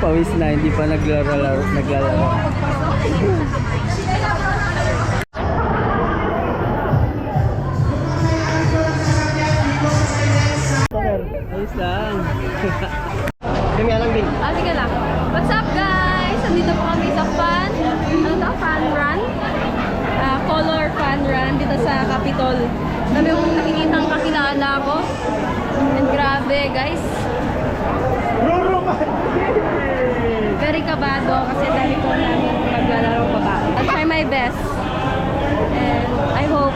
pawis na, hindi pa naglalaro. naglalaro. Ayos lang. Kami lang din. Ah, sige lang. What's up guys? Nandito po kami sa fun, ano to? Fun run? Ah, color fun run dito sa Capitol. Dami kong nakikitang kakilala ko. And grabe guys. Kabado kasi dami ko namin maglalaro pa ba. I'll try my best. And I hope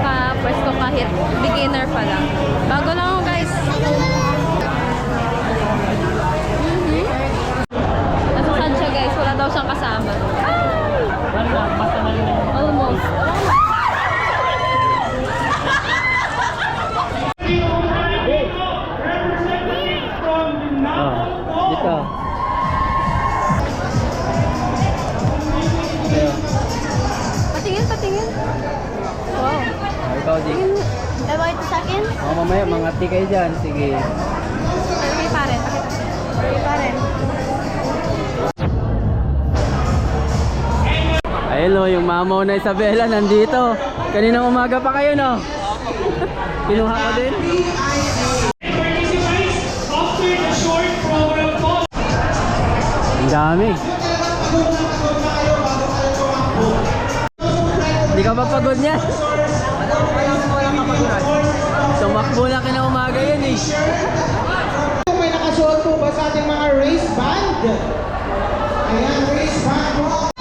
makapwesto kahit beginner pa lang. Bago lang ako guys. Mhm. Nasasad siya guys, wala daw siyang kasama. Akin? Oh, mamaya, mga kayo dyan. Sige. Kay paren. Kay paren. Ayun o, yung mamaw na Isabela nandito. Kaninang umaga pa kayo, no? Kinuha ko din. Ang dami. Hindi ka ba pagod niyan? Tumakbo na kina umaga yun eh. May nakasuot po ba sa ating mga race band? Ayan, race band po.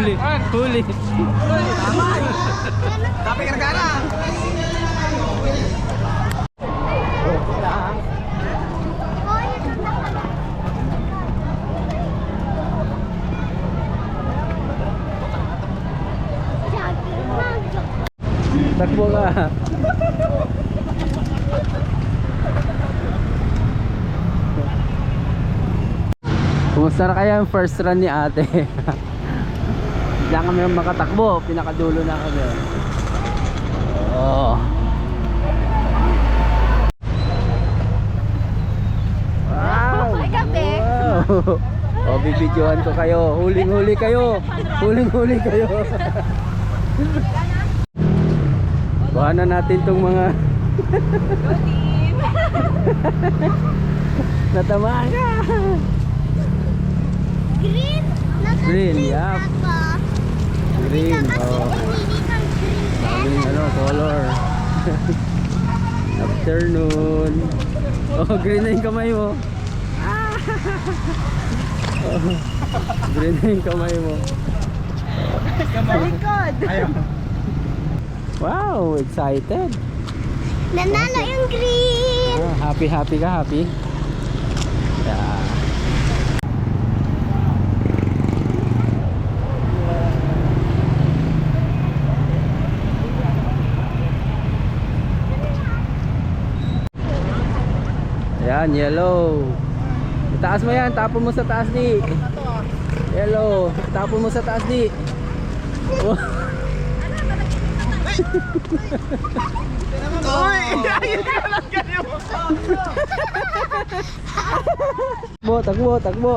Huli, huli. Tapi gara-gara. Takbo ka. Sana kaya yung first run ni ate. Diyan kami makatakbo. Pinakadulo na kami. Oh. Wow! Wow! O, bibidyohan ko kayo. Huling-huli kayo. Huling-huli kayo. Kuha na natin tong mga natamaan ka. Green? Green, yeah. Green, oh. Daming ano, color. Afternoon. Oh, green na yung kamay mo. Oh, green na yung kamay mo. Wow, excited. Nanalo yung green! Ah, happy, happy ka, happy? Yeah. Ayan, yellow. Itaas mo yan, tapon mo sa taas di. Yellow, tapon mo sa taas di. Oh. Takbo, takbo, takbo.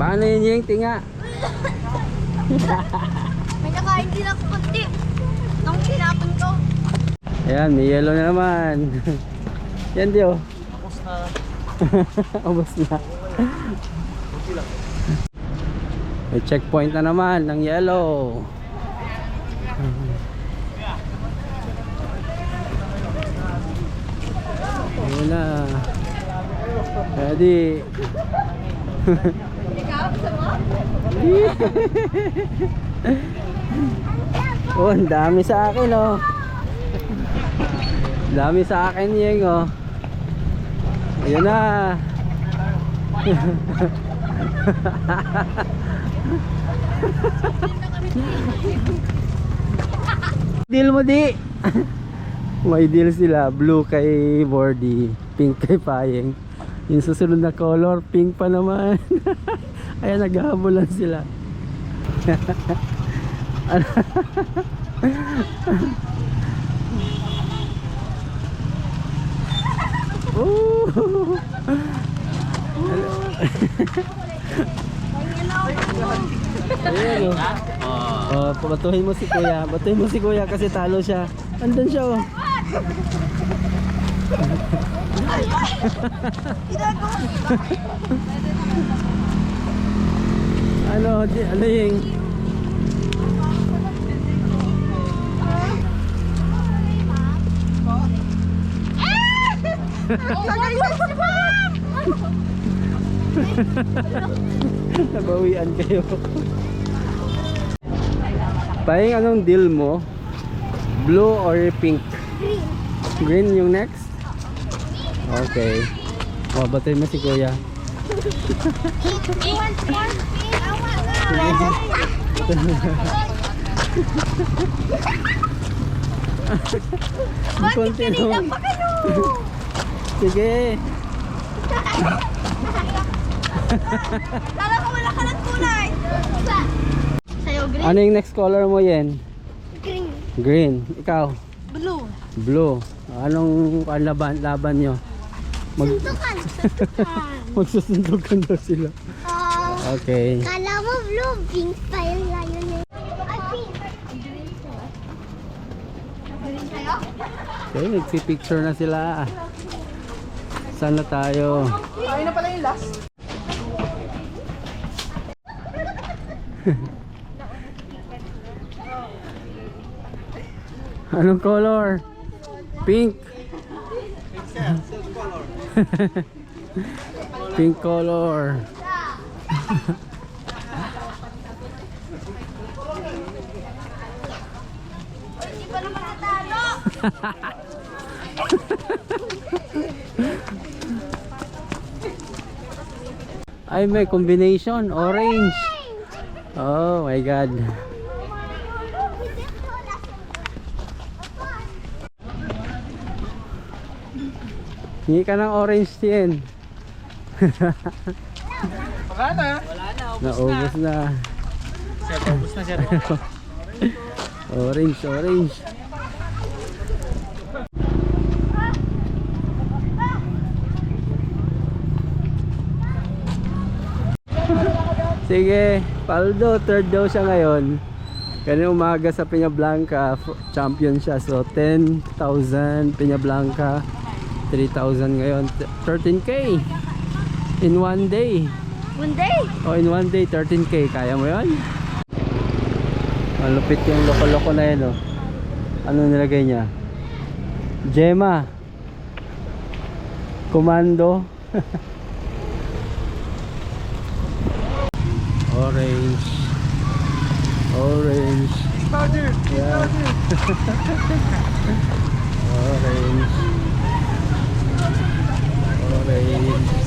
Paano yun yung tinga? May nakain din ako kunti. Nung tinapon ko. Ayan, may yellow na naman. Yan Dio. Ubus na. May checkpoint na naman ng yellow. Ayun na. Ready. oh, ang dami sa akin oh. Dami sa akin yung oh. Ayun na. deal mo di. May deal sila. Blue kay Bordy, pink kay Payeng. Yung susunod na color, pink pa naman. Ayan, naghahabulan sila. Ooh. Ayan oh. Oh, batuhin mo si Kuya. Batuhin mo si Kuya kasi talo siya. Andun siya oh. ano, ano yung nabawian kayo. Pahing anong deal mo? Blue or pink? Green. Green yung next? Okay. O, batay mo si kuya. Konti lang. Sige. Kala ko wala ka ng kulay. Sa'yo, green? Ano yung next color mo yan? Green. Green. Ikaw? Blue. Blue. Anong laban, laban nyo? Mag, Suntukan. Suntukan. magsusundukan daw sila. Ah, Okay. kala mo blue, pink pa yung layon eh. Ay, pink. Green sa'yo? Okay, nagsi-picture na sila. Saan na tayo? Ayun na pala yung last. Anong color? Pink. Pink color. Hindi pa naman natalo. Ay, may combination. Orange. Oh my God. Hingi ka ng orange tin. Wala na. Naubos na. Sir, ubus na sir. Orange, orange. Sige, Paldo, third daw siya ngayon. Kanina umaga sa Peña Blanca, champion siya. So, 10,000 Peña Blanca, 3,000 ngayon. T- 13K in one day. One day. Oh, in one day, 13k. Kaya mo yun? Malupit yung loko-loko na yun, oh. Ano nilagay niya? Gemma. Commando. Orange. Orange. Yeah. Orange. Orange.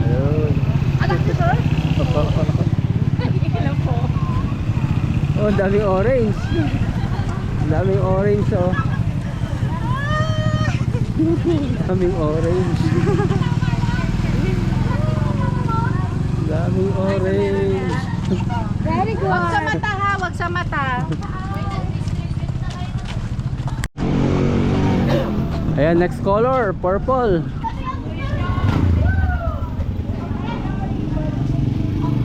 Ayun. oh, ang daming orange. Ang daming orange, oh. Daming orange. Ang daming orange. Very good. Wag sa mata ha, wag sa mata. Ayan, next color, purple.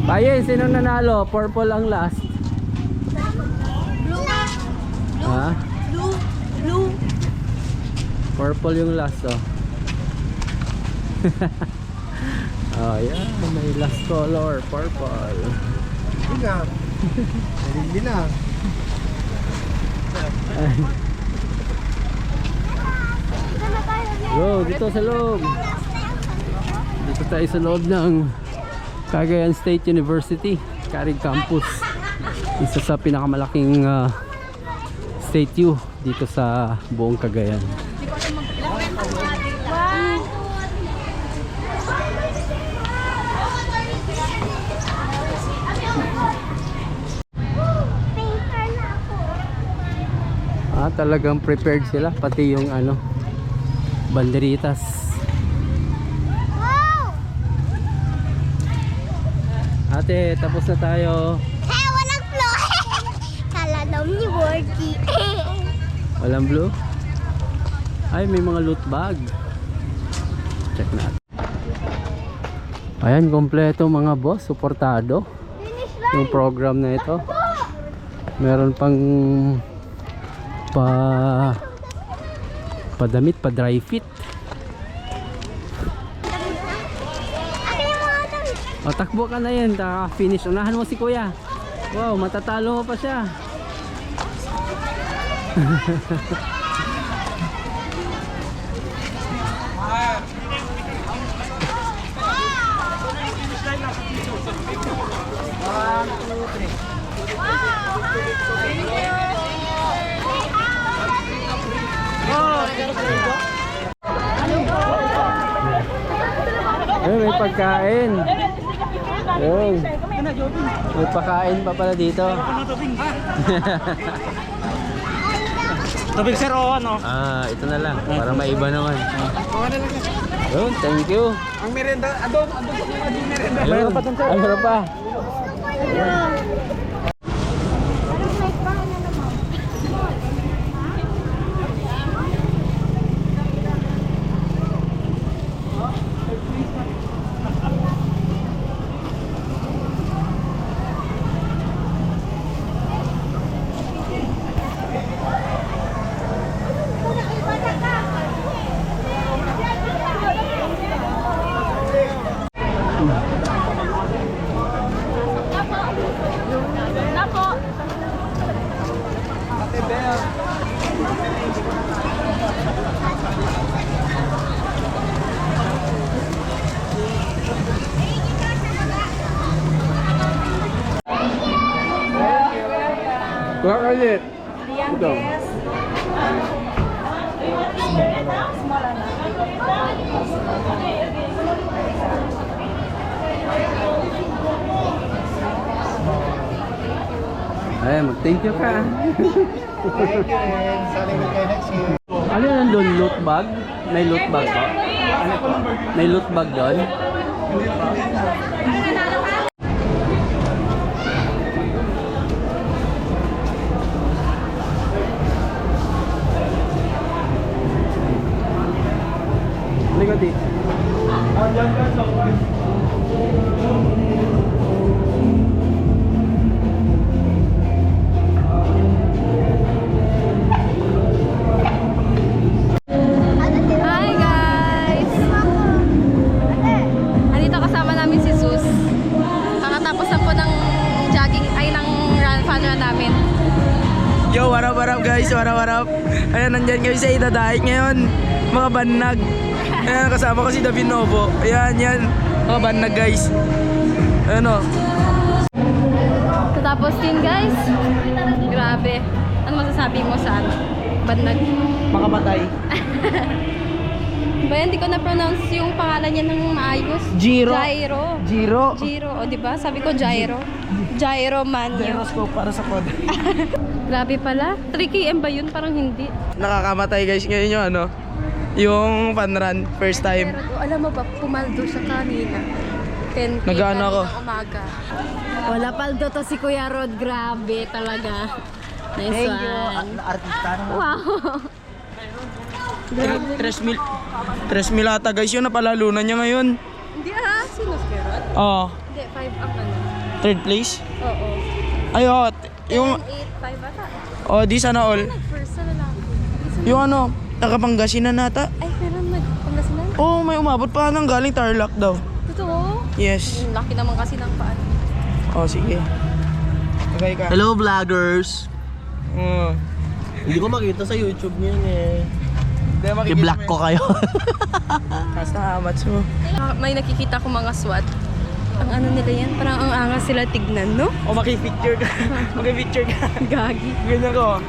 Paye, sino nanalo? Purple ang last. Blue. Ha? Blue. Blue. Purple yung last, oh. oh, yeah. May last color, purple. Hindi na. Hindi na. Bro, dito sa loob. Dito tayo sa loob ng Cagayan State University, Carig Campus. Isa sa pinakamalaking uh, state U dito sa buong Cagayan. Ah, talagang prepared sila pati yung ano banderitas. Ate, tapos na tayo. Hey, walang flow! Kalanom ni Wordy. Walang blue? Ay, may mga loot bag. Check natin. Ayan, kompleto mga boss. Suportado. Yung program na ito. Meron pang pa padamit, pa dry fit. O, takbo ka na yan. finish Unahan mo si kuya. Wow, matatalo pa siya. Ayun, may pagkain. Ayun. May pagkain pa pala dito. Tubig sir o ano? Ah, ito na lang. Para maiba naman. Ayun, thank you. Ang merenda, adon, adon, adon merenda. Ayun, ay, meron pa. Kuha ka ulit. Ito. Ayan, Ay, mag-thank you ka. Thank you and sana? Loot bag? May loot bag ba? May loot bag doon? Halika Itadahit ngayon. Mga banag. Ayan, kasama ko si David Novo. Ayan, yan. Mga banag guys. Ayan o. Tapos din guys, grabe. Ano masasabi mo sa ano? Bandag. Makapatay. Ba, hindi ko na-pronounce yung pangalan niya ng maayos. Giro. Gyro. Giro. Giro, o di ba? Sabi ko gyro. Gyro man yun. Gyroscope para sa pod. Grabe pala. 3 km ba yun? Parang hindi. Nakakamatay guys ngayon yung ano. Yung fun run. First time. Pero alam mo ba, pumaldo siya kanina. 10 Nag-ano ako? umaga. Wala paldo to si Kuya Rod. Grabe talaga. Nice one. Artista naman. Wow. Tres mil. Tres mil ata guys yun. Napalalunan niya ngayon. Hindi ah, sino si Rod? Oo. Hindi, 5 ang ano. third place. Oo. Ay, oh, yung, 8, 5 ata. oh, di sana all. Nag-first na lang. Yung ano, nakapangasinan nata. Ay, pero nag-pangasinan? Oo, oh, may umabot pa nang galing Tarlac daw. Totoo? Yes. Ang laki naman kasi ng paan. Oh, sige. Tagay ka. Hello vloggers! Oo. Hindi ko makita sa YouTube niyan eh. Hindi, makikita I-block mo ko kayo. Taas na amats mo. Ah, May nakikita ko mga SWAT. Ang ano nila yan, parang ang angas sila tignan, no? O, makipicture ka. makipicture ka. Gagi. Ganyan ko.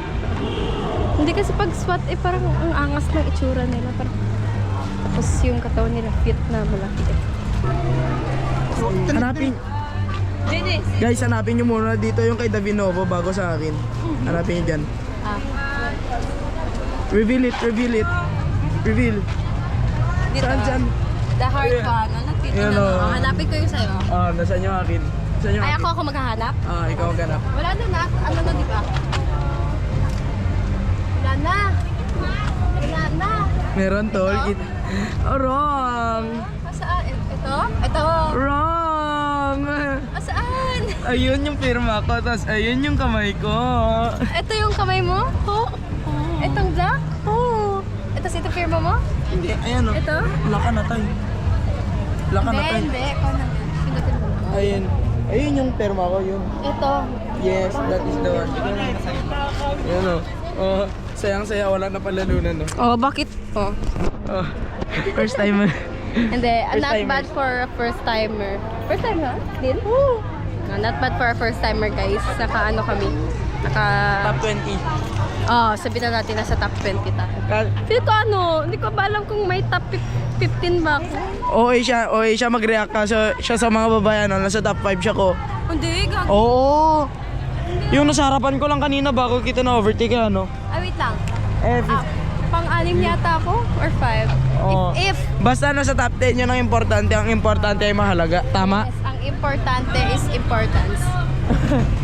Hindi kasi pag SWAT, eh parang ang angas ng itsura nila. Parang, tapos yung katawan nila fit na malaki. Eh. Hanapin. Guys, hanapin nyo muna dito yung kay Davinovo bago sa akin. Hanapin nyo dyan. Ah, Reveal it, reveal it. Reveal. dito. Saan, saan? The hard one. Ayan, mo. oh. Oh, hanapin ko yung sa'yo. Ah, nasaan yung akin? Nasaan yung Ay, akin? ako ako maghahanap? Ah, ikaw ang ganap. Wala na na. Ano na, di ba? Wala na. Wala na. Meron tol. It... Oh, wrong. Saan? Ito? Ito. Wrong. Saan? Ayun yung firma ko, tapos ayun yung kamay ko. Ito yung kamay mo? Oh. Itong black? Oh. Ito si ito firma mo? Hindi, ayan o. Ito? Laka na tayo. Laka na tayo. hindi. Ikaw na. Pindutin mo. Ayun. Ayun yung firma ko, yun. Ito. Yes, that is the one. Yan o. Oh, sayang-saya, wala na palalunan, no? Oh, bakit? Oh. Oh, first time. Hindi, First not timers. bad for a first timer. First time ha? Din? No, not bad for a first timer guys. Naka ano kami? Naka... Top 20. Oh, sabihin na natin nasa top 20 tayo. Ka- Feel ko ano, hindi ko ba alam kung may top fif- 15 ba ako? Okay siya, okay siya mag-react ka sa, siya sa mga babae, ano, nasa top 5 siya ko. Hindi, gag... Oo! Yung nasa harapan ko lang kanina bago kita na overtake, ano? Ah, wait lang. Eh, Ah, pang-anim yata ako? Or 5? Oo. If, if, Basta nasa top 10 yun ang importante. Ang importante ay mahalaga. Tama? yes, ang importante is importance.